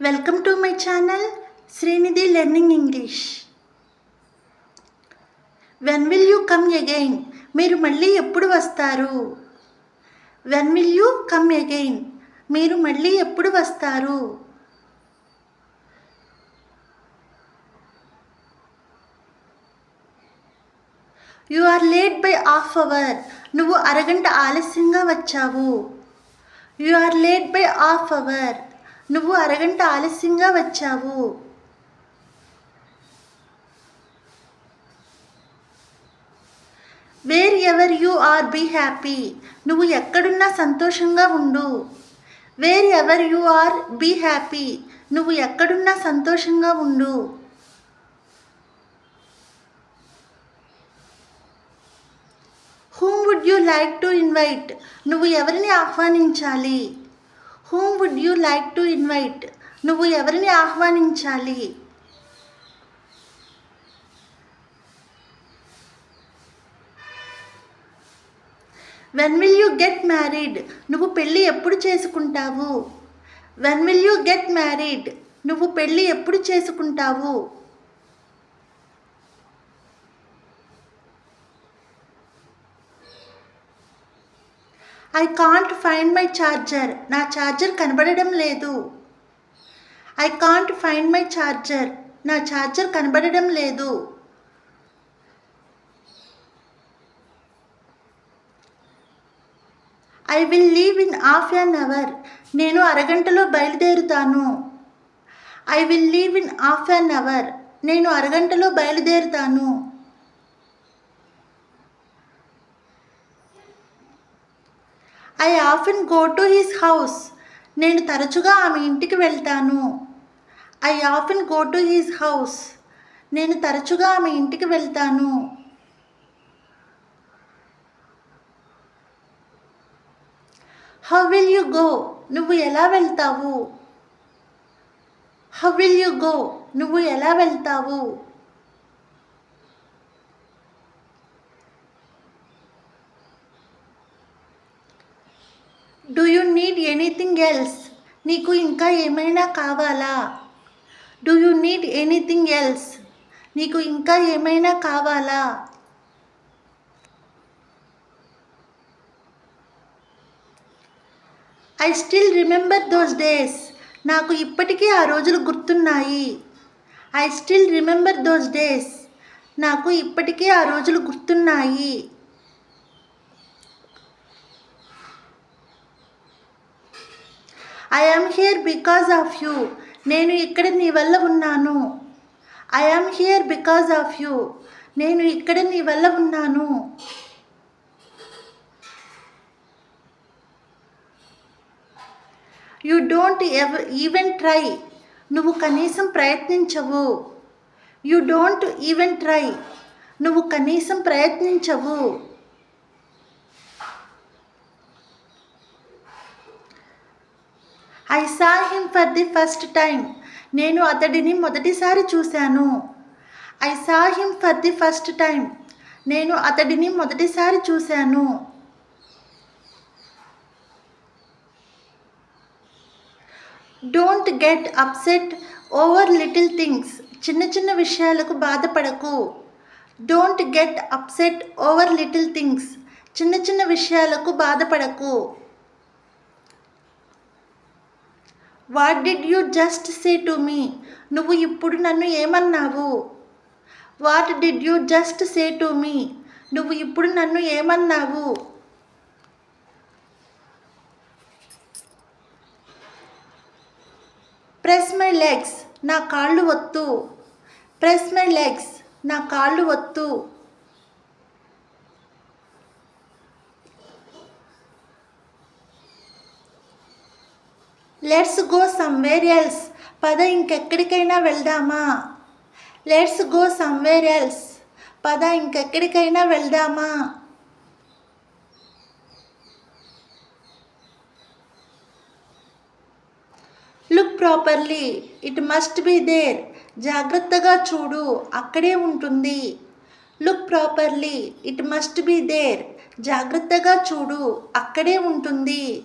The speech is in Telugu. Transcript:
Welcome to my channel Srinidhi learning English when will you come again మీరు మళ్ళీ ఎప్పుడు వస్తారు? When will you come again మీరు మళ్ళీ ఎప్పుడు వస్తారు? You are late by half hour నువ్వు అరగంట ఆలస్యంగా వచ్చావు. You are late by half hour నువ్వు అరగంట ఆలస్యంగా వచ్చావు. Wherever you are be happy. నువ్వు ఎక్కడున్నా సంతోషంగా ఉండు. Wherever you are be happy. నువ్వు ఎక్కడున్నా సంతోషంగా ఉండు. Whom would you like to invite? నువ్వు ఎవరిని ఆహ్వానించాలి? Whom would you like to invite నువ్వు ఎవరిని ఆహ్వానించాలి? When will you get married నువ్వు పెళ్ళి ఎప్పుడు చేసుకుంటావు? When will you get married నువ్వు పెళ్ళి ఎప్పుడు చేసుకుంటావు? I can't find my charger నా ఛార్జర్ కనబడడం లేదు. I can't find my charger నా ఛార్జర్ కనబడడం లేదు. I will leave in half an hour నేను అరగంటలో బయలుదేరుతాను. I will leave in half an hour నేను అరగంటలో బయలుదేరుతాను. I often go to his house నేను తరచుగా ఆమె ఇంటికి వెళ్తాను. I often go to his house నేను తరచుగా ఆమె ఇంటికి వెళ్తాను. హౌ విల్ యు గో నువ్వు ఎలా వెళ్తావు? హౌ విల్ యు గో నువ్వు ఎలా వెళ్తావు? Do you need anything else నీకు ఇంకా ఏమైనా కావాలా? Do you need anything else నీకు ఇంకా ఏమైనా కావాలా? I still remember those days నాకు ఇప్పటికీ ఆ రోజులు గుర్తున్నాయి. I still remember those days నాకు ఇప్పటికీ ఆ రోజులు గుర్తున్నాయి. I am here because of you నేను ఇక్కడ నీ వల్ల ఉన్నాను. I am here because of you నేను ఇక్కడ నీ వల్ల ఉన్నాను. You don't ev even try నువ్వు కనీసం ప్రయత్నించవు. యూ డోంట్ ఈవెన్ ట్రై నువ్వు కనీసం ప్రయత్నించవు. I saw him for the first time నేను అతడిని మొదటిసారి చూశాను. I saw him for the first time నేను అతడిని మొదటిసారి చూశాను. Don't get upset over little things చిన్న చిన్న విషయాలకు బాధపడకు. Don't get upset over little things చిన్న చిన్న విషయాలకు బాధపడకు. What did you just say to me నువ్వు ఇప్పుడు నన్ను ఏమన్నావు? What did you just say to me నువ్వు ఇప్పుడు నన్ను ఏమన్నావు? ప్రెస్ మై లెగ్స్ నా కాళ్ళు వత్తు ప్రెస్ మై లెగ్స్ నా కాళ్ళు వత్తు లెట్స్ గో సమ్వేర్ ఎల్స్ పద ఇంకెక్కడికైనా వెళ్దామా? లెట్స్ గో సమ్వేర్ ఎల్స్ పద ఇంకెక్కడికైనా వెళ్దామా? Look properly it must be there జాగ్రత్తగా చూడు. అక్కడే ఉంటుంది. Look properly it must be there జాగ్రత్తగా చూడు. అక్కడే ఉంటుంది.